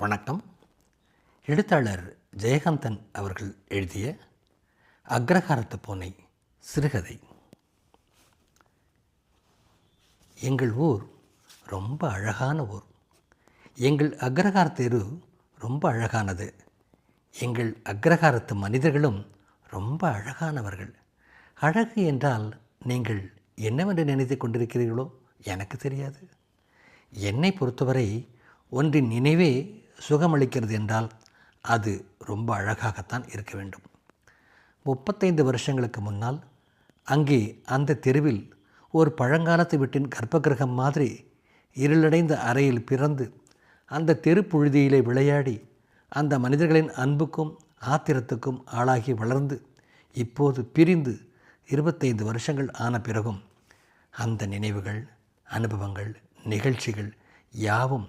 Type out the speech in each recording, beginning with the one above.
வணக்கம். எழுத்தாளர் ஜெயகாந்தன் அவர்கள் எழுதிய அக்ரஹாரத்து பூனை சிறுகதை. எங்கள் ஊர் ரொம்ப அழகான ஊர். எங்கள் அக்ரஹார தெரு ரொம்ப அழகானது. எங்கள் அக்ரஹாரத்து மனிதர்களும் ரொம்ப அழகானவர்கள். அழகு என்றால் நீங்கள் என்னவென்று நினைத்து கொண்டிருக்கிறீர்களோ எனக்கு தெரியாது. என்னை பொறுத்தவரை ஒன்றின் நினைவே சுகமளிக்கிறது என்றால் அது ரொம்ப அழகாகத்தான் இருக்க வேண்டும். முப்பத்தைந்து வருஷங்களுக்கு முன்னால் அங்கே அந்த தெருவில் ஒரு பழங்காலத்து வீட்டின் கர்ப்பகிரகம் மாதிரி இருளடைந்த அறையில் பிறந்து அந்த தெரு புழுதியிலே விளையாடி அந்த மனிதர்களின் அன்புக்கும் ஆத்திரத்துக்கும் ஆளாகி வளர்ந்து இப்போது பிரிந்து இருபத்தைந்து வருஷங்கள் ஆன பிறகும் அந்த நினைவுகள் அனுபவங்கள் நிகழ்ச்சிகள் யாவும்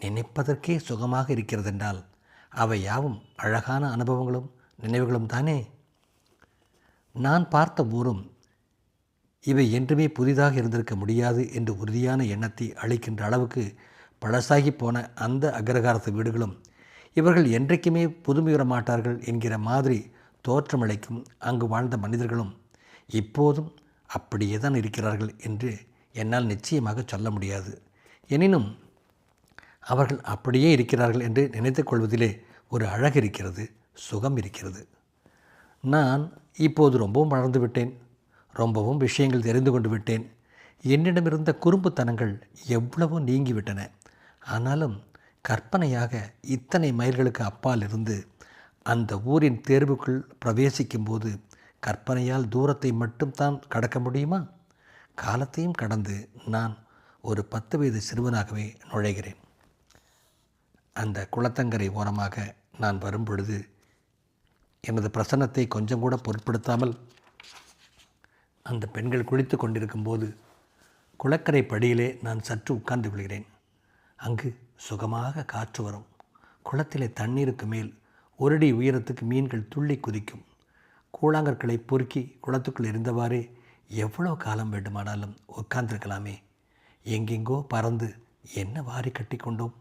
நினைப்பதற்கே சுகமாக இருக்கிறதென்றால் அவை யாவும் அழகான அனுபவங்களும் நினைவுகளும் தானே? நான் பார்த்த ஊரும் இவை என்றுமே புதிதாக இருந்திருக்க முடியாது என்று உறுதியான எண்ணத்தை அளிக்கின்ற அளவுக்கு பழசாகி போன அந்த அக்ரகாரத்து வீடுகளும் இவர்கள் என்றைக்குமே புதுமையுற மாட்டார்கள் என்கிற மாதிரி தோற்றமளிக்கும் அங்கு வாழ்ந்த மனிதர்களும் இப்போதும் அப்படியே தான் இருக்கிறார்கள் என்று என்னால் நிச்சயமாக சொல்ல முடியாது. எனினும் அவர்கள் அப்படியே இருக்கிறார்கள் என்று நினைத்து கொள்வதிலே ஒரு அழகு இருக்கிறது சுகம் இருக்கிறது. நான் இப்போது ரொம்பவும் வளர்ந்து விட்டேன் ரொம்பவும் விஷயங்கள் தெரிந்து கொண்டு விட்டேன். என்னிடமிருந்த குறும்புத்தனங்கள் எவ்வளவோ நீங்கிவிட்டன. ஆனாலும் கற்பனையாக இத்தனை மைல்களுக்கு அப்பால் இருந்து அந்த ஊரின் தேர்வுக்குள் பிரவேசிக்கும்போது கற்பனையால் தூரத்தை மட்டும் தான் கடக்க முடியுமா? காலத்தையும் கடந்து நான் ஒரு பத்து வயது சிறுவனாகவே நுழைகிறேன். அந்த குளத்தங்கரை ஓரமாக நான் வரும்பொழுது எனது பிரசன்னத்தை கொஞ்சம் கூட பொருட்படுத்தாமல் அந்த பெண்கள் குளித்து கொண்டிருக்கும்போது குளக்கரை படியிலே நான் சற்று உட்கார்ந்து விடுகிறேன். அங்கு சுகமாக காற்று வரும். குளத்திலே தண்ணீருக்கு மேல் ஒரடி உயரத்துக்கு மீன்கள் துள்ளி குதிக்கும். கூழாங்கற்களை பொறுக்கி குளத்துக்குள் இருந்தவாறே எவ்வளோ காலம் வேண்டுமானாலும் உட்கார்ந்திருக்கலாமே. எங்கெங்கோ பறந்து என்ன வாரி கட்டி கொண்டோம்?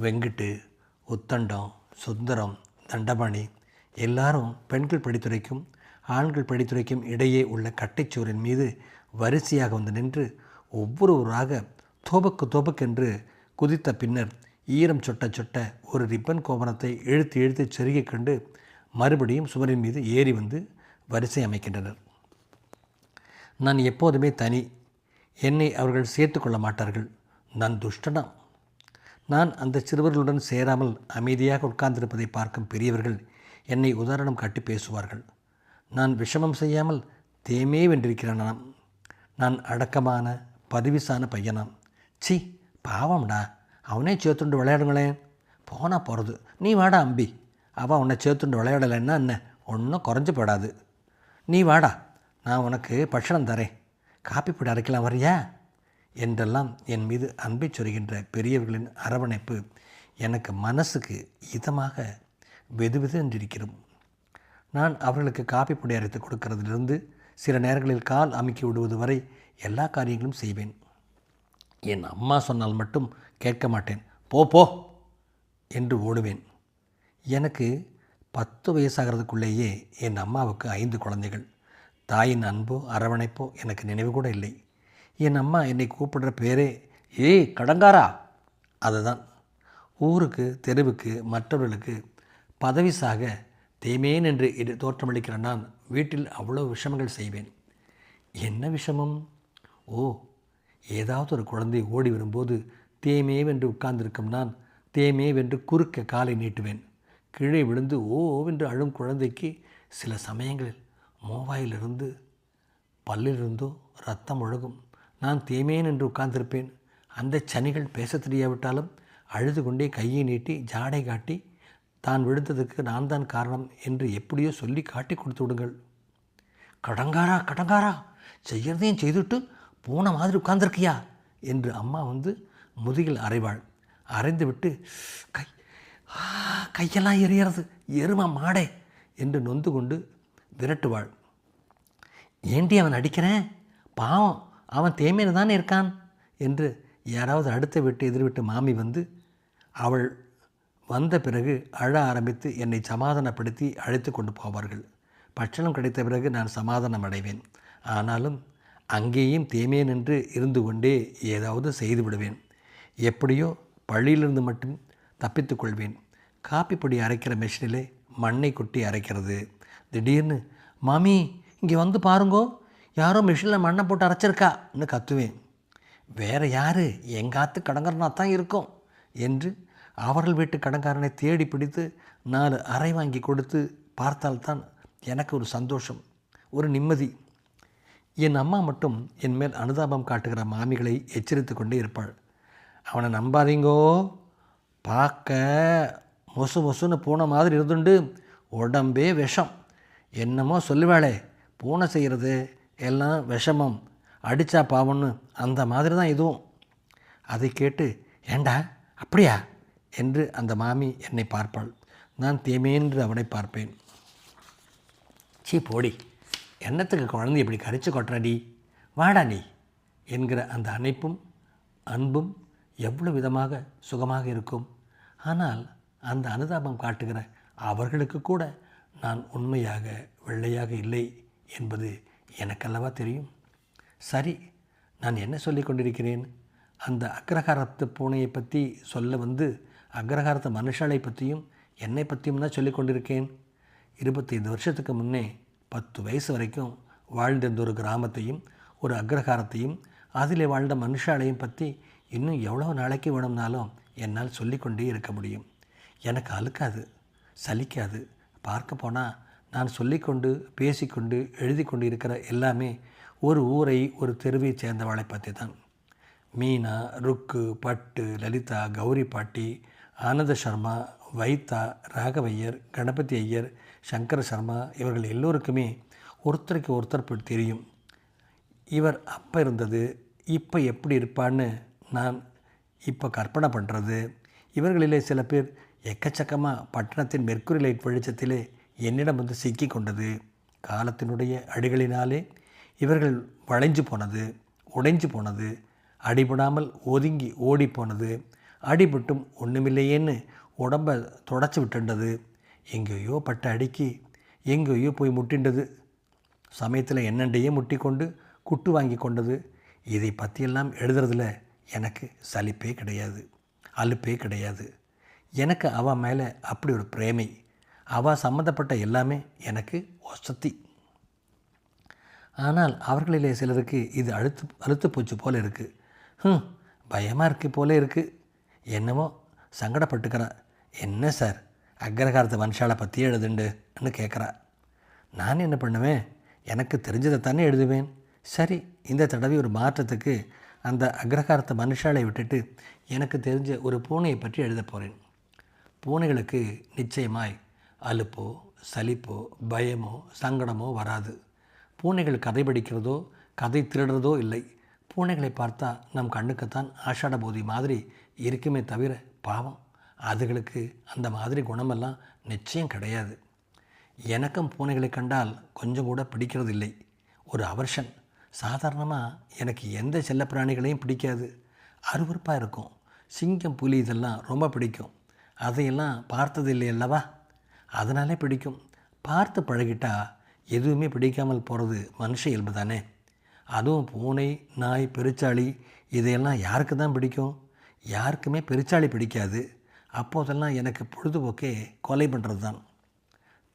வெங்கிட்டு உத்தண்டம் சுந்தரம் தண்டபாணி எல்லாரும் பெண்கள் படித்துறைக்கும் ஆண்கள் படித்துறைக்கும் இடையே உள்ள கட்டைச்சுவரின் மீது வரிசையாக வந்து நின்று ஒவ்வொருவராக தோபக்கு தோபக்கென்று குதித்த பின்னர் ஈரம் சொட்ட சொட்ட ஒரு ரிப்பன் கோபனத்தை இழுத்து இழுத்து செருகி கண்டு மறுபடியும் சுவரின் மீது ஏறி வந்து வரிசை அமைக்கின்றனர். நான் எப்போதுமே தனி. என்னை அவர்கள் சேர்த்து கொள்ள மாட்டார்கள். நான் துஷ்டனா நான் அந்த சிறுவர்களுடன் சேராமல் அமைதியாக உட்கார்ந்திருப்பதை பார்க்கும் பெரியவர்கள் என்னை உதாரணம் காட்டி பேசுவார்கள். நான் விஷமம் செய்யாமல் தேமே வென்றிருக்கிறானாம். நான் அடக்கமான பதவிசான பையனாம். சி பாவம்டா. அவனே சேர்த்துண்டு விளையாடுங்களேன். போனால் போகிறது நீ வாடா அம்பி. அவன் உன்னை சேர்த்துண்டு விளையாடலைன்னா என்ன? ஒன்றும் குறைஞ்சு போடாது. நீ வாடா. நான் உனக்கு பட்சணம் தரேன். காப்பி போட்டு அரைக்கலாம் வரியா என்றெல்லாம் என் மீது அன்பை சொல்கின்ற பெரியவர்களின் அரவணைப்பு எனக்கு மனசுக்கு இதமாக வெதுவெது என்றிருக்கிறோம் நான் அவர்களுக்கு காப்பி பொடி அரைத்து கொடுக்கறதிலிருந்து சில நேரங்களில் கால் அமுக்கி விடுவது வரை எல்லா காரியங்களும் செய்வேன். என் அம்மா சொன்னால் மட்டும் கேட்க மாட்டேன். போ போ என்று ஓடுவேன். எனக்கு பத்து வயசாகிறதுக்குள்ளேயே என் அம்மாவுக்கு ஐந்து குழந்தைகள். தாயின் அன்போ அரவணைப்போ எனக்கு நினைவு கூட இல்லை. என் அம்மா என்னை கூப்பிடுற பேரே ஏய் கடங்காரா? அதுதான். ஊருக்கு தெருவுக்கு மற்றவர்களுக்கு பதவி சாக தேமேன் என்று இது தோற்றமளிக்கிற நான் வீட்டில் அவ்வளோ விஷமங்கள் செய்வேன். என்ன விஷமம்? ஓ ஏதாவது ஒரு குழந்தை ஓடி வரும்போது தேமேவென்று உட்கார்ந்திருக்கும் நான் தேமேவென்று குறுக்க காலை நீட்டுவேன். கீழே விழுந்து ஓவென்று அழும் குழந்தைக்கு சில சமயங்களில் மோவாயிலிருந்து பல்லிலிருந்தோ ரத்தம் ஒழுகும். நான் தேமேன் என்று உட்கார்ந்திருப்பேன். அந்த சனிகள் பேச தெரியாவிட்டாலும் அழுது கொண்டே கையை நீட்டி ஜாடை காட்டி தான் விழுந்ததுக்கு நான் தான் காரணம் என்று எப்படியோ சொல்லி காட்டி கொடுத்து விடுங்கள். கடங்காரா கடங்காரா செய்யறதையும் செய்துட்டு போன மாதிரி உட்கார்ந்துருக்கியா? என்று அம்மா வந்து முதுகில் அரைவாள். அரைந்து விட்டு கை கையெல்லாம் எரியறது எருமா மாடே என்று நொந்து கொண்டு விரட்டுவாள். ஏண்டி அவன் அடிக்கிறேன்? பாவம் அவன் தேமையில் தானே இருக்கான்? என்று யாராவது அடுத்த விட்டு எதிர்விட்டு மாமி வந்து அவள் வந்த பிறகு அழ ஆரம்பித்து என்னை சமாதானப்படுத்தி அழைத்து கொண்டு போவார்கள். பட்சணம் கிடைத்த பிறகு நான் சமாதானம் அடைவேன். ஆனாலும் அங்கேயும் தேமே நின்று இருந்து கொண்டே ஏதாவது செய்து விடுவேன். எப்படியோ பள்ளியிலிருந்து மட்டும் தப்பித்துக்கொள்வேன் காப்பி பொடி அரைக்கிற மெஷினிலே மண்ணை கொட்டி அரைக்கிறது. திடீர்னு மாமி இங்கே வந்து பாருங்கோ. யாரோ மிஷினில் மண்ணை போட்டு அரைச்சிருக்கான்னு கத்துவேன். வேறு யார்? எங்காத்து கடங்கரனா தான் இருக்கும் என்று அவர்கள் வீட்டு கடங்காரனை தேடி பிடித்து நாலு அறை வாங்கி கொடுத்து பார்த்தால்தான் எனக்கு ஒரு சந்தோஷம் ஒரு நிம்மதி. என் அம்மா மட்டும் என் மேல் அனுதாபம் காட்டுகிற மாமிகளை எச்சரித்து கொண்டே இருப்பாள். அவனை நம்பாதீங்கோ பார்க்க மொசு மொசுன்னு பூனை மாதிரி இருந்துண்டு. உடம்பே விஷம். என்னமோ சொல்லுவாளே பூனை செய்கிறது எல்லாம் விஷமம். அடித்தா பாவம்னு அந்த மாதிரி தான் இதுவும். அதை கேட்டு ஏண்டா அப்படியா? என்று அந்த மாமி என்னை பார்ப்பாள். நான் தேமேன்று அவனை பார்ப்பேன். சீ போடி. என்னத்துக்கு குழந்தை இப்படி கரிச்சு கொட்டுறடி வாடா நீ. என்கிற அந்த அணைப்பும் அன்பும் எவ்வளோ விதமாக சுகமாக இருக்கும். ஆனால் அந்த அனுதாபம் காட்டுகிற அவர்களுக்கு கூட நான் உண்மையாக வெள்ளையாக இல்லை என்பது எனக்கல்லவா தெரியும். சரி நான் என்ன சொல்லி கொண்டிருக்கிறேன்? அந்த அக்ரஹாரத்து பூனையை பற்றி சொல்ல வந்து அக்ரஹாரத்து மனுஷாலை பற்றியும் என்னை பற்றியும் தான் சொல்லி கொண்டிருக்கேன். இருபத்தைந்து வருஷத்துக்கு முன்னே பத்து வயசு வரைக்கும் வாழ்ந்திருந்த ஒரு கிராமத்தையும் ஒரு அக்ரஹாரத்தையும் அதில் வாழ்ந்த மனுஷாலையும் பற்றி இன்னும் எவ்வளோ நாளைக்கு வேணும்னாலும் என்னால் சொல்லிக்கொண்டே இருக்க முடியும். எனக்கு அழுக்காது சலிக்காது. பார்க்க போனால் நான் சொல்லிக்கொண்டு பேசிக்கொண்டு எழுதி கொண்டு இருக்கிற எல்லாமே ஒரு ஊரை ஒரு தெருவை சேர்ந்தவளை பற்றி தான் மீனா ருக்கு பட்டு லலிதா கௌரி பாட்டி ஆனந்த சர்மா வைத்தா ராகவையர் கணபதி ஐயர் சங்கர சர்மா இவர்கள் எல்லோருக்குமே ஒருத்தருக்கு ஒருத்தர் தெரியும். இவர் அப்போ இருந்தது இப்போ எப்படி இருப்பான்னு நான் இப்போ கற்பனை பண்ணுறது இவர்களிலே சில பேர் எக்கச்சக்கமாக பட்டணத்தின் மெர்க்குரி லைட் வெளிச்சத்திலே என்னிடம் வந்து சிக்கி கொண்டது. காலத்தினுடைய அடிகளினாலே இவர்கள் வளைஞ்சு போனது உடைஞ்சு போனது அடிபடாமல் ஒதுங்கி ஓடி போனது அடிபட்டும் ஒன்றுமில்லையேன்னு உடம்பை தொடச்சி விட்டுண்டது. எங்கேயோ பட்ட அடிக்கு எங்கேயோ போய் முட்டிண்டது. சமயத்தில் என்னண்டையே முட்டி கொண்டு குட்டு வாங்கி கொண்டது. இதை பற்றியெல்லாம் எழுதுறதுல எனக்கு சலிப்பே கிடையாது அலுப்பே கிடையாது. எனக்கு அவன் மேலே அப்படி ஒரு பிரேமை அவள் சம்மந்தப்பட்ட எல்லாமே எனக்கு ஒசத்தி ஆனால் அவர்களிலே சிலருக்கு இது அழுத்து அழுத்து போச்சு போல இருக்குது ம் பயமாக இருக்குது போல இருக்குது என்னமோ சங்கடப்பட்டுக்கிறா. என்ன சார் அக்ரகாரத்து மனுஷாலை பற்றி எழுதுண்டுன்னு கேட்குறா நான் என்ன பண்ணுவேன்? எனக்கு தெரிஞ்சதை தானே எழுதுவேன். சரி இந்த தடவை ஒரு மாற்றத்துக்கு அந்த அக்ரகாரத்தை மனுஷாலை விட்டுட்டு எனக்கு தெரிஞ்ச ஒரு பூனையை பற்றி எழுத போகிறேன் பூனைகளுக்கு நிச்சயமாய் அலுப்போ சலிப்போ பயமோ சங்கடமோ வராது. பூனைகள் கதை படிக்கிறதோ கதை திருடுறதோ இல்லை. பூனைகளை பார்த்தா நம் கண்ணுக்குத்தான் ஆஷாட போதி மாதிரி இருக்குமே தவிர பாவம். அதுகளுக்கு அந்த மாதிரி குணமெல்லாம் நிச்சயம் கிடையாது. எனக்கும் பூனைகளை கண்டால் கொஞ்சம் கூட பிடிக்கிறது இல்லை ஒரு அவர்ஷன். சாதாரணமாக எனக்கு எந்த செல்லப்பிராணிகளையும் பிடிக்காது. அருவருப்பாக இருக்கும். சிங்கம் புலி இதெல்லாம் ரொம்ப பிடிக்கும். அதையெல்லாம் பார்த்ததில்லை அல்லவா? அதனாலே பிடிக்கும். பார்த்து பழகிட்டா எதுவுமே பிடிக்காமல் போகிறது மனுஷ இயல்பு தானே. அதுவும் பூனை நாய் பெருச்சாளி இதையெல்லாம் யாருக்கு தான் பிடிக்கும்? யாருக்குமே பெருச்சாளி பிடிக்காது. அப்போதெல்லாம் எனக்கு பொழுதுபோக்கே கொலை பண்ணுறது தான்.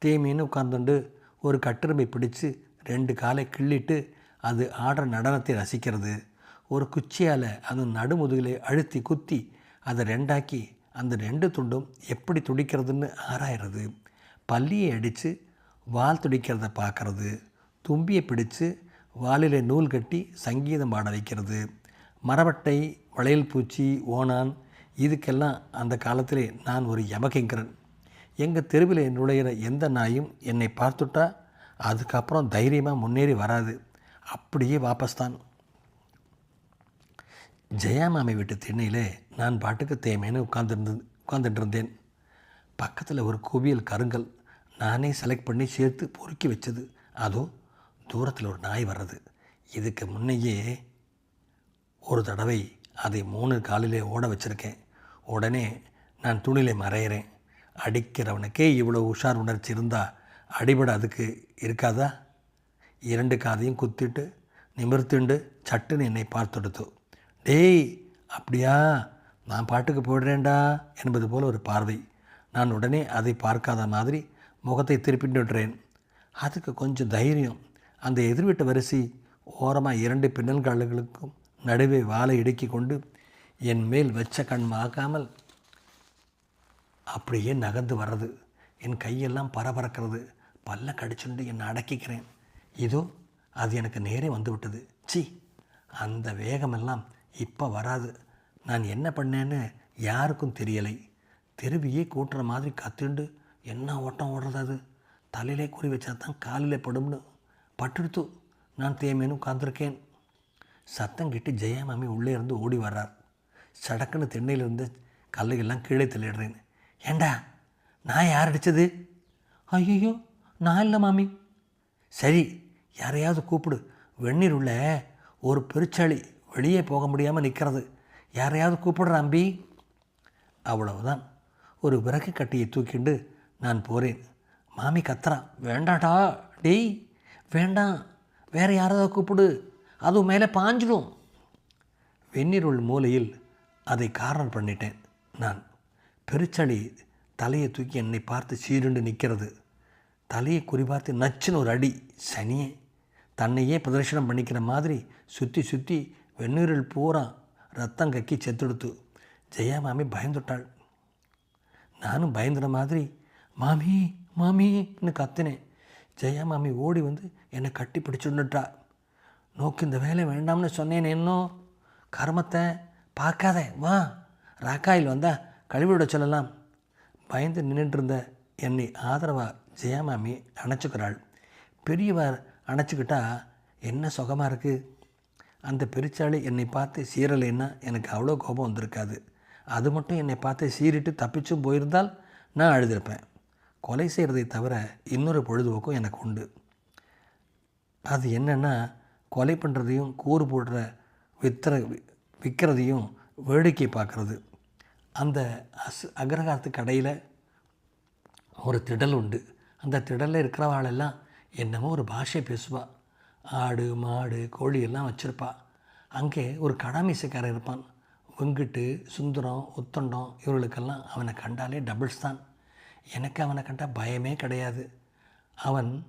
தேமின்னு உட்கார்ந்துண்டு ஒரு கட்டுரம்பை பிடிச்சு ரெண்டு காலை கிள்ளிட்டு அது ஆடுற நடனத்தை ரசிக்கிறது. ஒரு குச்சியால் அது நடுமுதுகிலே அழுத்தி குத்தி அதை ரெண்டாக்கி அந்த ரெண்டு துண்டும் எப்படி துடிக்கிறதுன்னு ஆராயிறது. பல்லியை அடித்து வால் துடிக்கிறத பார்க்குறது தும்பியை பிடித்து வாலில் நூல் கட்டி சங்கீதம் பாட வைக்கிறது மரவட்டை வளையல் பூச்சி ஓணான் இதுக்கெல்லாம் அந்த காலத்திலே நான் ஒரு யமகிங்கரன். எங்கள் தெருவில் நுழையிற எந்த நாயும் என்னை பார்த்துட்டா அதுக்கப்புறம் தைரியமாக முன்னேறி வராது. அப்படியே வாபஸ் தான். ஜெயாமாமி வீட்டு திண்ணையில் நான் பாட்டுக்கு தேமேன்னு உட்காந்துருந்து உட்காந்துட்டு இருந்தேன். பக்கத்தில் ஒரு குவியல் கருங்கல் நானே செலக்ட் பண்ணி சேர்த்து பொறுக்கி வச்சது. அதுவும் தூரத்தில் ஒரு நாய் வர்றது. இதுக்கு முன்னையே ஒரு தடவை அதை மூணு காலிலே ஓட வச்சுருக்கேன். உடனே நான் துணியில் மறையிறேன். அடிக்கிறவனுக்கே இவ்வளோ உஷார் உணர்ச்சி இருந்தால் அடிபட அதுக்கு இருக்காதா? இரண்டு காதையும் குத்திட்டு நிமிர்த்துண்டு சட்டுன்னு என்னை பார்த்தெடுத்து. டேய் அப்படியா? நான் பாட்டுக்கு போடுறேன்டா என்பது போல் ஒரு பார்வை. நான் உடனே அதை பார்க்காத மாதிரி முகத்தை திருப்பிட்டு அதுக்கு கொஞ்சம் தைரியம். அந்த எதிர்விட்ட வரிசை ஓரமாக இரண்டு பின்னல்களுக்கும் நடுவே வாளை இடுக்கி கொண்டு என் மேல் வச்ச கண் ஆக்காமல் அப்படியே நகர்ந்து வர்றது. என் கையெல்லாம் பரபரக்கிறது. பல்ல கடிச்சுண்டு என்னை அடக்கிக்கிறேன். இதோ அது எனக்கு நேரே வந்துவிட்டது. சி அந்த வேகமெல்லாம் இப்போ வராது. நான் என்ன பண்ணேன்னு யாருக்கும் தெரியலை. தெருவியே கூட்டுற மாதிரி கத்துண்டு என்ன ஓட்டம் ஓடுறது அது? தலையிலே குறி வச்சா தான் காலில் படும்னு. பட்டுடுத்து நான் தேமேனும் உட்காந்துருக்கேன் சத்தம் கேட்டு ஜெயமாமி உள்ளே இருந்து ஓடி வர்றார். சடக்குன்னு திண்ணையிலிருந்து இருந்த கல்லுகள்லாம் கீழே தள்ளிடுறேன். ஏண்டா நான் யார் அடித்தது ஐயோ நான் இல்லை மாமி. சரி யாரையாவது கூப்பிடு. வெந்நீர் உள்ள ஒரு பெருச்சாளி வெளியே போக முடியாமல் நிற்கிறது யாரையாவது கூப்பிடுற அம்பி. அவ்வளவுதான். ஒரு விறகு கட்டியை தூக்கிண்டு நான் போகிறேன் மாமி கத்துறான் வேண்டாடா டேய் வேண்டாம். வேறு யாராவது கூப்பிடு. அது மேலே பாஞ்சிடும் வெந்நீருள் மூலையில் அதை காரணம் பண்ணிட்டேன் நான். பெருச்சளி தலையை தூக்கி என்னை பார்த்து சீருண்டு நிற்கிறது. தலையை குறிபார்த்து நச்சுன்னு ஒரு அடி சனியே. தன்னையே பிரதர்ஷனம் பண்ணிக்கிற மாதிரி சுற்றி சுற்றி வெந்நீரில் பூரா ரத்தம் கக்கி செத்துடுத்து. ஜெயா மாமி பயந்துட்டாள். நானும் பயந்துற மாதிரி மாமி மாமின்னு கத்தினேன். ஜெயா மாமி ஓடி வந்து என்னை கட்டி பிடிச்சுன்னுட்டா. நோக்கு இந்த வேலை வேண்டாம்னு சொன்னேன் இன்னும். கர்மத்தை பார்க்காத வா. ராக்காயில் வந்தா கழுவிவிட சொல்லலாம். பயந்து நின்றுருந்த என்னை ஆதரவாக ஜெயா மாமி அணைச்சிக்கிறாள். பெரியவர் அணைச்சிக்கிட்டா என்ன சுகமாக இருக்குது அந்த பெருச்சாளி என்னை பார்த்து சீரலைன்னா எனக்கு அவ்வளோ கோபம் வந்திருக்காது. அது மட்டும் என்னை பார்த்து சீறிட்டு தப்பிச்சும் போயிருந்தால் நான் அழுதிருப்பேன். கொலை செய்கிறதை தவிர இன்னொரு பொழுதுபோக்கும் எனக்கு உண்டு. அது என்னென்னா கொலை பண்ணுறதையும் கூறு போடுற வித்துற விற்கிறதையும் வேடிக்கை பார்க்குறது. அந்த அஸ் அக்ரஹாரத்து கடையில் ஒரு திடல் உண்டு. அந்த திடலில் இருக்கிறவாளெல்லாம் என்னமோ ஒரு பாஷை பேசுவாள் ஆடு மாடு கோழி எல்லாம் வச்சுருப்பா. அங்கே ஒரு கடாமீசக்காரன் இருப்பான். வெங்கிட்டு சுந்தரம் உத்தண்டம் இவர்களுக்கெல்லாம் அவனை கண்டாலே டபுள்ஸ் தான். எனக்கு அவனை கண்டால் பயமே கிடையாது. அவன்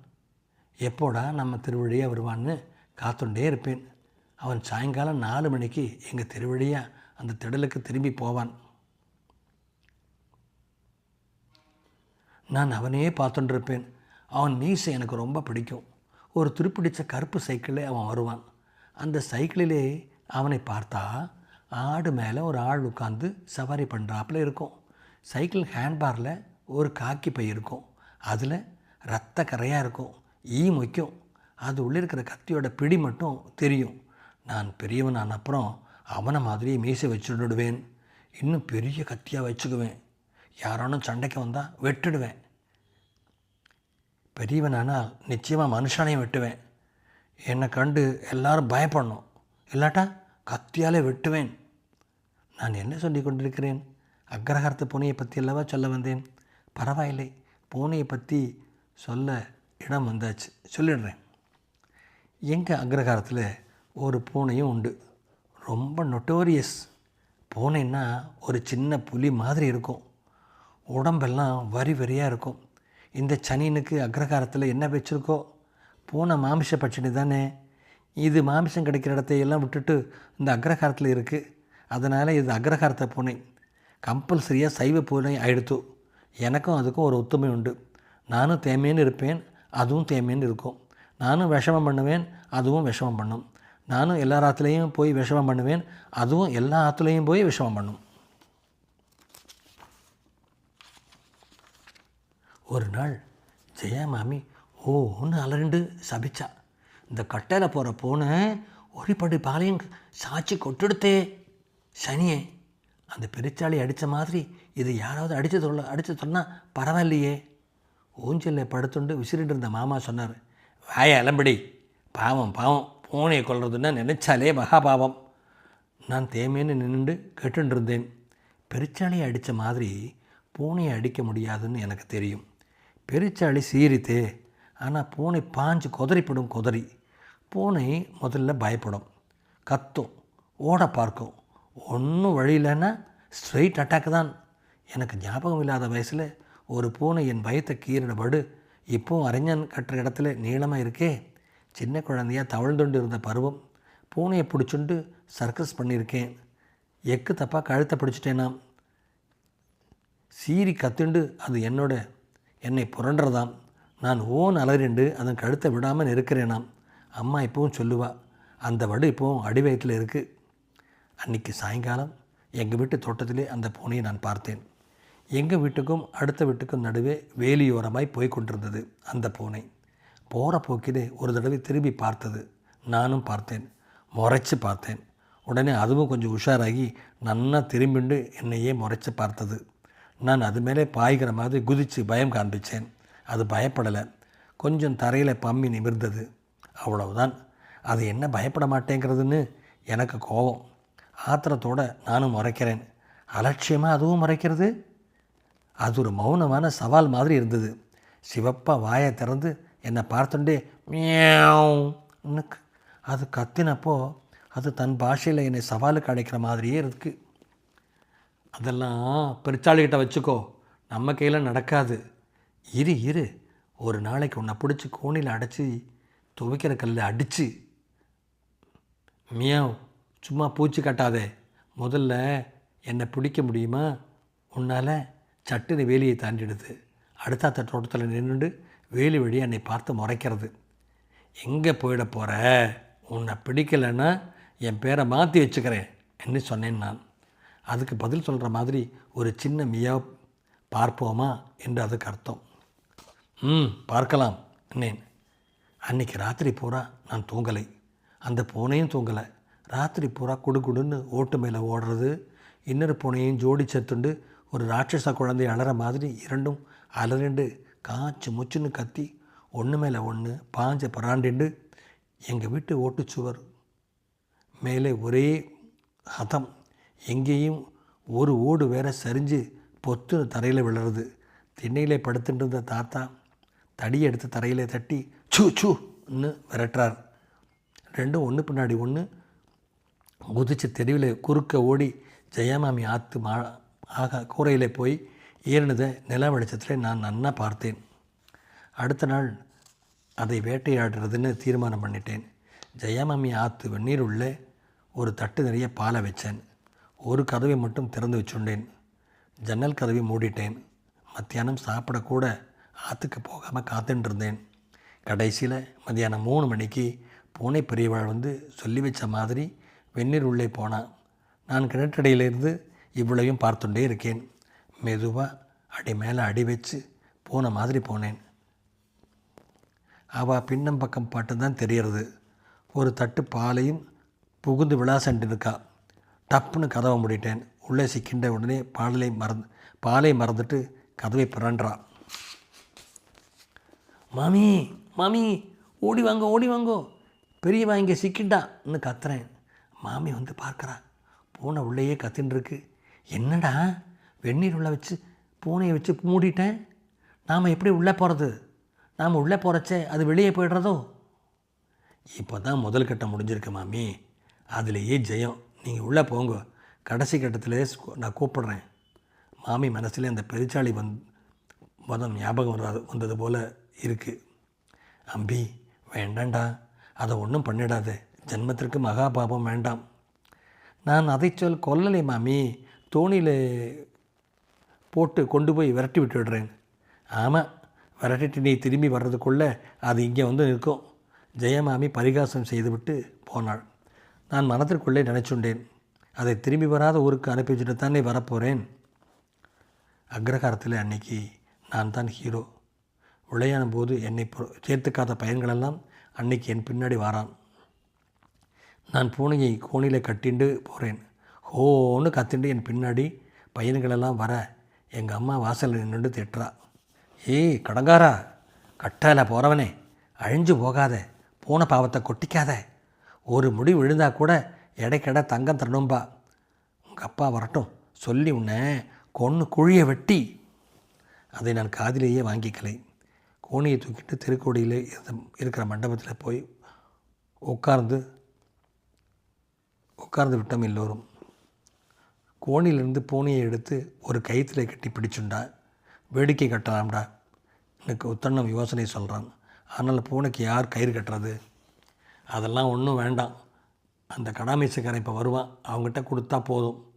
எப்போடா நம்ம திருவழியாக வருவான்னு காத்துண்டே இருப்பேன். அவன் சாயங்காலம் நாலு மணிக்கு எங்கள் திருவழியாக அந்த திடலுக்கு திரும்பி போவான். நான் அவனையே பார்த்துட்டுருப்பேன் அவன் மீசை எனக்கு ரொம்ப பிடிக்கும். ஒரு துருப்பிடிச்ச கருப்பு சைக்கிளே அவன் வருவான். அந்த சைக்கிளிலே அவனை பார்த்தா ஆடு மேலே ஒரு ஆள் உட்காந்து சவாரி பண்ணுறாப்புல இருக்கும். சைக்கிள் ஹேண்ட்பாரில் ஒரு காக்கி பை இருக்கும். அதில் ரத்த கரையாக இருக்கும். ஈ மொய்க்கும் அது உள்ளே இருக்கிற கத்தியோட பிடி மட்டும் தெரியும். நான் பெரியவன் ஆன அப்புறம் அவனை மாதிரியே மீசை வச்சுடுவேன். இன்னும் பெரிய கத்தியாக வச்சுக்குவேன். யாரானும் சண்டைக்கு வந்தால் வெட்டுடுவேன். பெரியவனானால் நிச்சயமாக மனுஷனையும் வெட்டுவேன். என்னை கண்டு எல்லாரும் பயப்படணும். இல்லாட்டா கத்தியாலே வெட்டுவேன். நான் என்ன சொல்லி கொண்டிருக்கிறேன்? அக்ரஹாரத்து புனையை பற்றி அல்லவா சொல்ல வந்தேன்? பரவாயில்லை பூனையை பற்றி சொல்ல இடம் வந்தாச்சு. சொல்லிடுறேன். எங்கள் அக்ரகாரத்தில் ஒரு பூனையும் உண்டு. ரொம்ப நொட்டோரியஸ் பூனைன்னா ஒரு சின்ன புலி மாதிரி இருக்கும். உடம்பெல்லாம் வரி வரியாக இருக்கும். இந்த சனினுக்கு அக்ரகாரத்தில் என்ன வச்சுருக்கோ? பூனை மாமிச பட்சணி தானே. இது மாமிசம் கிடைக்கிற இடத்தையெல்லாம் விட்டுட்டு இந்த அக்ரகாரத்தில் இருக்குது அதனால் இது அக்ரகாரத்தை பூனை. கம்பல்சரியாக சைவ பூனை ஆயிடுத்து. எனக்கும் அதுக்கும் ஒரு ஒத்துமை உண்டு. நானும் தேமேன்னு இருப்பேன் அதுவும் தேமேன்னு இருக்கும். நானும் விஷமம் பண்ணுவேன் அதுவும் விஷமம் பண்ணும். நானும் எல்லா ஆற்றுலேயும் போய் விஷமம் பண்ணுவேன் அதுவும் எல்லா ஆற்றுலேயும் போய் விஷமம் பண்ணும். ஒரு நாள் ஜெயா மாமி ஓன்னு அலறிண்டு சபிச்சா. இந்த கட்டையில் போகிற பூனை ஒருபடி பாலையும் சாட்சி கொட்டுடுத்தே. சனியே அந்த பெருச்சாளி அடித்த மாதிரி இது யாராவது அடித்து சொல்ல அடித்து சொன்னால் பரவாயில்லையே. ஊஞ்சலில் படுத்துண்டு விசிறிட்டு இருந்த மாமா சொன்னார் வாய அலம்படி. பாவம் பாவம். பூனையை கொள்றதுன்னா நினைச்சாலே மகாபாவம். நான் தேமேன்னு நின்றுண்டு கேட்டுருந்தேன் பெருச்சாளியை அடித்த மாதிரி பூனையை அடிக்க முடியாதுன்னு எனக்கு தெரியும். பெருச்சாளி சீரித்தே ஆனால் பூனை பாஞ்சு கொதறிப்படும் கொதறி. பூனை முதல்ல பயப்படும். கத்தும். ஓட பார்க்கும். ஒன்றும் வழி இல்லைன்னா ஸ்ட்ரெயிட் அட்டாக் தான். எனக்கு ஞாபகம் இல்லாத வயசில் ஒரு பூனை என் பயத்தை கீறினபடு இப்போவும் அறிஞன் கட்டுற இடத்துல நீளமாக இருக்கே. சின்ன குழந்தையா தவழ்ந்துண்டு இருந்த பருவம். பூனையை பிடிச்சுண்டு சர்க்கஸ் பண்ணியிருக்கேன். எக்கு தப்பாக கழுத்தை பிடிச்சிட்டேனாம். சீறி கத்துண்டு அது என்னோட என்னை புரண்டுறதாம். நான் ஓன் அலறிண்டு அதன் கழுத்தை விடாமல் இருக்கிறேனாம் அம்மா இப்போவும் சொல்லுவா அந்த வடு இப்போவும் அடிவயத்தில் இருக்குது அன்றைக்கி சாயங்காலம் எங்கள் வீட்டு தோட்டத்திலே அந்த பூனையை நான் பார்த்தேன். எங்கள் வீட்டுக்கும் அடுத்த வீட்டுக்கும் நடுவே வேலியோரமாய் போய் கொண்டிருந்தது அந்த பூனை. போகிற போக்கிலே ஒரு தடவை திரும்பி பார்த்தது. நானும் பார்த்தேன். முறைச்சி பார்த்தேன். உடனே அதுவும் கொஞ்சம் உஷாராகி நன்னா திரும்பிண்டு என்னையே முறைச்சி பார்த்தது. நான் அது மேலே பாய்கிற மாதிரி குதித்து பயம் காண்பிச்சேன். அது பயப்படலை. கொஞ்சம் தரையில் பம்மி நிமிர்ந்தது. அவ்வளவுதான். அது என்ன பயப்பட மாட்டேங்கிறதுன்னு எனக்கு கோபம். ஆத்திரத்தோட நானும் முறைக்கிறேன். அலட்சியமாக அதுவும் முறைக்கிறது? அது ஒரு மௌனமான சவால் மாதிரி இருந்தது. சிவப்பா வாயை திறந்து என்னை பார்த்துட்டே மியாவுன்னு அது கத்தினப்போ அது தன் பாஷையில் என்னை சவாலுக்கு அடைக்கிற மாதிரியே இருக்கு. அதெல்லாம் பெருச்சாளிகிட்ட வச்சுக்கோ. நம்ம கையில் நடக்காது. இரு இரு. ஒரு நாளைக்கு உன்னை பிடிச்சி கோணியில் அடைச்சி துவைக்கிற கல்லில் அடித்து மியாவ் சும்மா பூச்சி கட்டாதே. முதல்ல என்னை பிடிக்க முடியுமா? உன்னால் சட்டுன்னு வேலியை தாண்டிடுது. அடுத்த தோட்டத்தில் நின்றுண்டு வேலி வழி என்னை பார்த்து முறைக்கிறது. எங்கே போயிட போகிற உன்னை பிடிக்கலைன்னா என் பேரை மாற்றி வச்சுக்கிறேன் என்று சொன்னேன் நான். அதுக்கு பதில் சொல்கிற மாதிரி ஒரு சின்ன மியா பார்ப்போமா என்று அதுக்கு அர்த்தம். ம் பார்க்கலாம் என்னேன். அன்னைக்கு ராத்திரி பூரா நான் தூங்கலை. அந்த பூனையும் தூங்கலை. ராத்திரி பூரா குடுகுடுன்னு ஓட்டு மேலே ஓடுறது இன்னொரு பூனையும் ஜோடி சேர்த்துண்டு ஒரு ராட்சச குழந்தை அலற மாதிரி இரண்டும் அலறிண்டு காய்ச்சி முச்சுன்னு கத்தி ஒன்று மேலே ஒன்று பாஞ்ச பராண்டிண்டு எங்கள் வீட்டு ஓட்டுச்சுவர் மேலே ஒரே ஹதம். எங்கேயும் ஒரு ஓடு வேற சரிஞ்சு பொத்துன்னு தரையில் விழுறது. திண்ணையிலே படுத்துட்டு இருந்த தாத்தா தடியை எடுத்து தரையில் தட்டி சூ சூன்னு விரட்டுறார். ரெண்டும் ஒன்று பின்னாடி ஒன்று குதிச்சு தெருவில் குறுக்க ஓடி ஜெயமாமி ஆற்று மா ஆகா கூரையிலே போய் ஏறினதை நில வெளிச்சத்தில் நான் நன்னா பார்த்தேன். அடுத்த நாள் அதை வேட்டையாடுறதுன்னு தீர்மானம் பண்ணிட்டேன். ஜெயமாமி ஆற்று வெந்நீர் உள்ள ஒரு தட்டு நிறைய பாலை வச்சேன். ஒரு கதவை மட்டும் திறந்து வச்சுண்டேன். ஜன்னல் கதவை மூடிட்டேன். மத்தியானம் சாப்பிடக்கூட ஆற்றுக்கு போகாமல் காத்துட்டுருந்தேன் கடைசியில் மத்தியானம் மூணு மணிக்கு பூனை பெரியவாள் வந்து சொல்லி வச்ச மாதிரி வெந்நீர் உள்ளே போனான். நான் கிணற்றடியிலிருந்து இவ்வளவையும் பார்த்துட்டே இருக்கேன். மெதுவாக அடி மேலே அடி வச்சு போன மாதிரி போனேன். அவள் பின்னம் பக்கம் பாட்டு தான் தெரியறது. ஒரு தட்டு பாலையும் புகுந்து விழா இருக்கா டப்புன்னு கதவை மூடிட்டேன். உள்ளே சிக்கின்ற உடனே பாலை மறந்து பாலை மறந்துட்டு கதவை பிறன்றா. மாமி மாமி ஓடி வாங்கோ ஓடி வாங்கோ. பெரியவா இங்கே சிக்கிட்டான்னு கத்துறேன். மாமி வந்து பார்க்குறா. பூனை உள்ளேயே கத்தின்னு இருக்கு என்னடா வெந்நீர் உள்ளே வச்சு பூனையை வச்சு மூடிட்டேன்? நாம் எப்படி உள்ளே போகிறது? நாம் உள்ளே போகிறச்சே அது வெளியே போயிடுறதோ? இப்போ தான் முதல் கட்டம் முடிஞ்சிருக்கு மாமி. அதுலேயே ஜெயம். நீங்கள் உள்ளே போங்க. கடைசி கட்டத்தில் நான் கூப்பிடுறேன். மாமி மனசுல அந்த பெருச்சாளி வந் மதம் ஞாபகம் வராது வந்தது போல் இருக்குது அம்பி வேண்டாண்டா. அதை ஒன்றும் பண்ணிடாது. ஜென்மத்திற்கு மகாபாபம் வேண்டாம். நான் அதை சொல் கொல்லலை மாமி. தோணியில் போட்டு கொண்டு போய் விரட்டி விட்டு விடுறேன் ஆமாம் விரட்டிட்டு நீ திரும்பி வர்றதுக்குள்ளே அது இங்கே வந்து நிற்கும். ஜெயமாமி பரிகாசம் செய்துவிட்டு போனாள். நான் மனத்திற்குள்ளே நினச்சுண்டேன். அதை திரும்பி வராத ஊருக்கு அனுப்பி வச்சுட்டு தானே வரப்போகிறேன் அக்ரஹாரத்தில் அன்னைக்கு நான் தான் ஹீரோ. விளையாடும் போது என்னை பொ- சேர்த்துக்காத பையன்களெல்லாம் அன்னைக்கு என் பின்னாடி வாரான். நான் பூனையை கோணியில் கட்டிண்டு போகிறேன் ஹோன்னு கத்திண்டு என் பின்னாடி பையன்களெல்லாம் வர எங்கள் அம்மா வாசலில் நின்றுட்டு திட்டுறா. ஏய் கடங்காரா கட்டால போகிறவனே அழிஞ்சு போகாத பூனை பாவத்தை கொட்டிக்காத. ஒரு முடி விழுந்தா கூட எடைக்கெடை தங்கம் தரணும்பா. உங்கள் அப்பா வரட்டும் சொல்லி உன்னை கொன்று குழியை வெட்டி. அதை நான் காதிலேயே வாங்கிக்கலை. கோணியை தூக்கிட்டு திருக்கோடியில் இருந்த இருக்கிற மண்டபத்தில் போய் உட்கார்ந்து உட்கார்ந்து விட்டோம் எல்லோரும். கோணிலிருந்து பூனையை எடுத்து ஒரு கயிற்றில் கட்டி பிடிச்சுண்டா. வேடிக்கை கட்டலாம்டா. எனக்கு உத்தண்ணம் யோசனை சொல்கிறான் ஆனால் பூனைக்கு யார் கயிறு கட்டுறது? அதெல்லாம் ஒன்றும் வேண்டாம். அந்த கடாமீசக்காரன் இப்போ வருவான். அவங்ககிட்ட கொடுத்தா போதும்.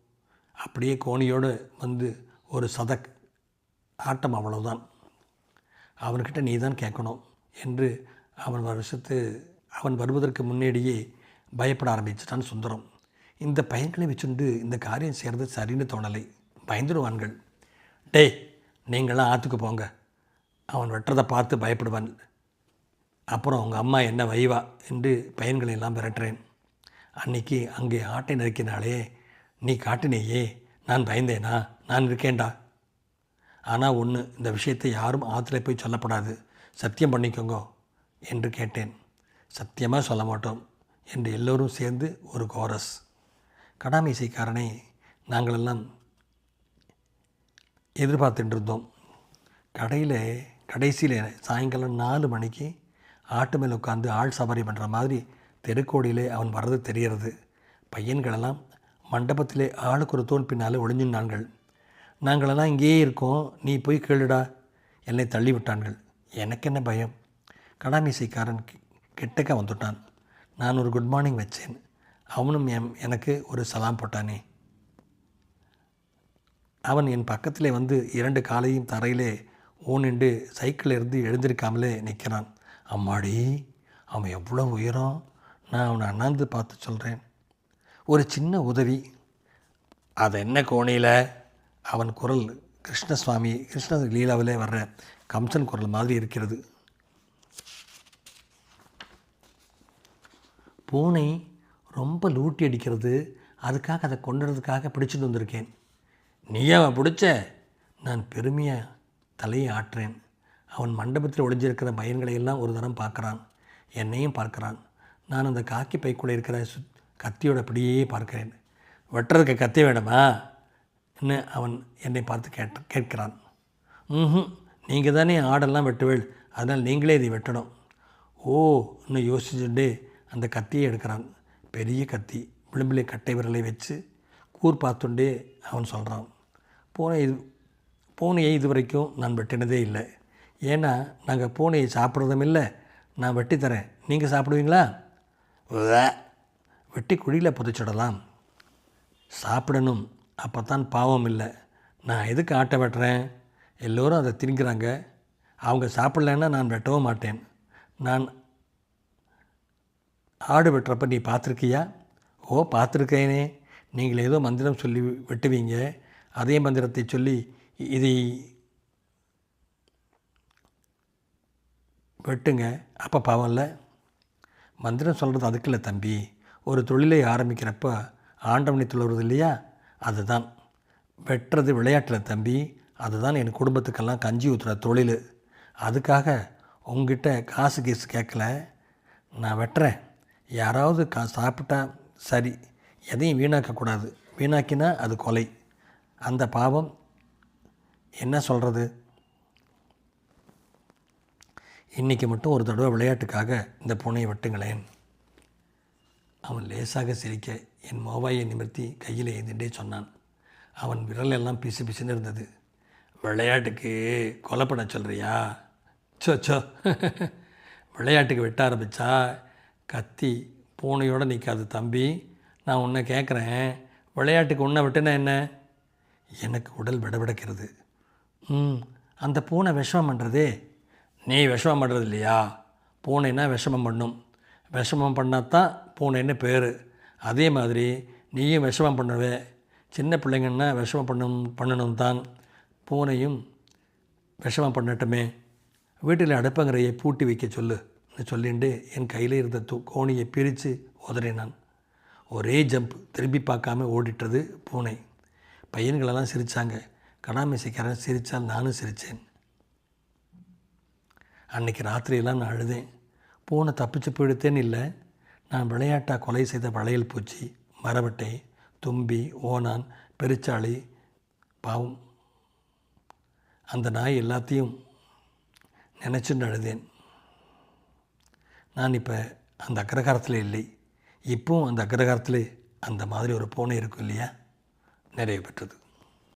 அப்படியே கோணியோடு வந்து ஒரு சதக் ஆட்டம் அவ்வளவுதான். அவன்கிட்ட நீ தான் கேட்கணும் என்று அவன் வருஷத்து அவன் வருவதற்கு முன்னாடியே பயப்பட ஆரம்பிச்சிட்டான் சுந்தரம். இந்த பையன்களை வச்சுண்டு இந்த காரியம் செய்கிறது சரின்னு தோணலை. பயந்துடுவான்கள். டேய் நீங்களாம் ஆற்றுக்கு போங்க. அவன் வெட்டுறதை பார்த்து பயப்படுவான். அப்புறம் உங்கள் அம்மா என்ன வைவா? என்று பையன்களை எல்லாம் விரட்டுறேன். அன்னைக்கு அங்கே ஆட்டை நறுக்கினாலே நீ காட்டினேயே நான் பயந்தேனா? நான் இருக்கேன்டா. ஆனால் ஒன்று இந்த விஷயத்தை யாரும் ஆற்றுல போய் சொல்லப்படாது. சத்தியம் பண்ணிக்கோங்க என்று கேட்டேன். சத்தியமாக சொல்ல மாட்டோம் என்று எல்லோரும் சேர்ந்து ஒரு கோரஸ். கடாமீசைக்காரனை நாங்களெல்லாம் எதிர்பார்த்துட்டு இருந்தோம் கடையில் கடைசியில் சாயங்காலம் நாலு மணிக்கு ஆட்டு மேல் உட்காந்து ஆள் சவாரி பண்ணுற மாதிரி தெருக்கோடியிலே அவன் வர்றது தெரிகிறது. பையன்களெல்லாம் மண்டபத்திலே ஆளுக்கு ஒரு தோன் பின்னால் ஒளிஞ்சினான்கள் நாங்களெல்லாம் இங்கேயே இருக்கோம். நீ போய் கேளுடா. என்னை தள்ளி விட்டான்கள் எனக்கு என்ன பயம்? கடாமிசைக்காரன் கி- கிட்டக்க வந்துட்டான். நான் ஒரு குட் மார்னிங் வச்சேன். அவனும் எம் எனக்கு ஒரு சலாம் போட்டானே. அவன் என் பக்கத்திலே வந்து இரண்டு காலையும் தரையிலே ஊனிண்டு சைக்கிள் இருந்து எழுந்திருக்காமலே நிற்கிறான். அம்மாடி அவன் எவ்வளோ உயரம்? நான் அவனை அண்ணாந்து பார்த்து சொல்கிறேன் ஒரு சின்ன உதவி. அது என்ன கோணியில்? அவன் குரல் கிருஷ்ணசுவாமி கிருஷ்ண லீலாவிலே வர்ற கம்சன் குரல் மாதிரி இருக்கிறது. பூனை ரொம்ப லூட்டி அடிக்கிறது அதுக்காக அதை கொண்டுறதுக்காக பிடிச்சிட்டு வந்திருக்கேன். நீ அவன் பிடிச்ச? நான் பெருமையாக தலையை ஆட்டுறேன். அவன் மண்டபத்தில் ஒளிஞ்சிருக்கிற பையன்களை எல்லாம் ஒரு தரம் பார்க்குறான். என்னையும் பார்க்குறான். நான் அந்த காக்கி பைக்குள்ளே இருக்கிற சு கத்தியோட பிடியே பார்க்கிறேன். வெட்டுறதுக்கு கத்தி வேணுமா? என்ன அவன் என்னை பார்த்து கேட்ட கேட்கிறான். ம் நீங்கள் தானே ஆடெல்லாம் வெட்டுவேள். அதனால் நீங்களே இதை வெட்டணும். ஓ இன்னும் யோசிச்சுட்டு அந்த கத்தியை எடுக்கிறான். பெரிய கத்தி விளிம்பிலே கட்டை விரலை வச்சு கூர் பார்த்துண்டே அவன் சொல்கிறான் பூனை இது பூனையை இது வரைக்கும் நான் வெட்டினதே இல்லை. ஏன்னா நாங்கள் பூனையை சாப்பிட்றதும் இல்லை. நான் வெட்டி தரேன். நீங்கள் சாப்பிடுவீங்களா? வெட்டி குழியில் புதைச்சிடலாம். சாப்பிடணும். அப்போ தான் பாவம் இல்லை. நான் எதுக்கு ஆட்டை வெட்டுறேன்? எல்லோரும் அதை திணிக்கிறாங்க அவங்க சாப்பிட்லன்னா நான் வெட்டவும் மாட்டேன். நான் ஆடு வெட்டுறப்ப நீ பார்த்துருக்கியா? ஓ பார்த்துருக்கேனே. நீங்கள் ஏதோ மந்திரம் சொல்லி வெட்டுவீங்க. அதே மந்திரத்தை சொல்லி இதை வெட்டுங்க. அப்போ பாவம் இல்லை. மந்திரம் சொல்கிறது அதுக்கு இல்லை தம்பி. ஒரு தொழிலை ஆரம்பிக்கிறப்ப ஆண்டவனை தொழுவது இல்லையா? அதுதான். வெட்டுறது விளையாட்டில் தம்பி. அதுதான் என் குடும்பத்துக்கெல்லாம் கஞ்சி ஊற்றுற தொழில். அதுக்காக உங்ககிட்ட காசு கீசு கேட்கல. நான் வெட்டுறேன். யாராவது கா சாப்பிட்டா சரி எதையும் வீணாக்கக்கூடாது. வீணாக்கினா அது கொலை. அந்த பாவம் என்ன சொல்கிறது இன்றைக்கி மட்டும் ஒரு தடவை விளையாட்டுக்காக இந்த பூனையை வெட்டுங்களேன். அவன் லேசாக சிரிக்க என் மோபாயை நிமிர்த்தி கையில் ஏந்திண்டே சொன்னான். அவன் விரல் எல்லாம் பிசு பிசுன்னு இருந்தது. விளையாட்டுக்கு கொலை பண்ண சொல்கிறியா சோ சோ விளையாட்டுக்கு வெட்ட ஆரம்பித்தா கத்தி பூனையோடு நிற்காது தம்பி. நான் உன்னை கேட்குறேன் விளையாட்டுக்கு உன்னை விட்டுனா என்ன? எனக்கு உடல் விடவிடக்கிறது. ம் அந்த பூனை விஷமம் பண்ணுறதே நீ விஷமம் பண்ணுறது இல்லையா? பூனைன்னா விஷமம் பண்ணும். விஷமம் பண்ணால் தான் பூனைன்னு பேர். அதே மாதிரி நீயும் விஷமம் பண்ணுவே. சின்ன பிள்ளைங்கன்னா விஷமம் பண்ணும் பண்ணணும் தான். பூனையும் விஷமம் பண்ணட்டுமே. வீட்டில் அடுப்பங்கரையை பூட்டி வைக்க சொல்லு. சொல்லிண்டு என் கையில் இருந்த தூ கோணியை பிரித்து உதறினான். ஒரே ஜம்ப் திரும்பி பார்க்காம ஓடிட்டது பூனை. பையன்களெல்லாம் சிரித்தாங்க கடாமிசைக்காரன் சிரித்தால் நானும் சிரித்தேன் அன்னைக்கு ராத்திரியெல்லாம் நான் அழுதேன். பூனை தப்பிச்சு போயிடுத்தேன்னு இல்லை. நான் விளையாட்டாக கொலை செய்த வளையல் பூச்சி மரவட்டை தும்பி ஓனான் பெருச்சாளி பாவம். அந்த நாய் எல்லாத்தையும் நினச்சின்னு அழுதேன். நான் இப்போ அந்த அக்ரகாரத்தில் இல்லை. இப்போவும் அந்த அக்ரகாரத்தில் அந்த மாதிரி ஒரு பூனை இருக்கும் இல்லையா? நிறைவு பெற்றது.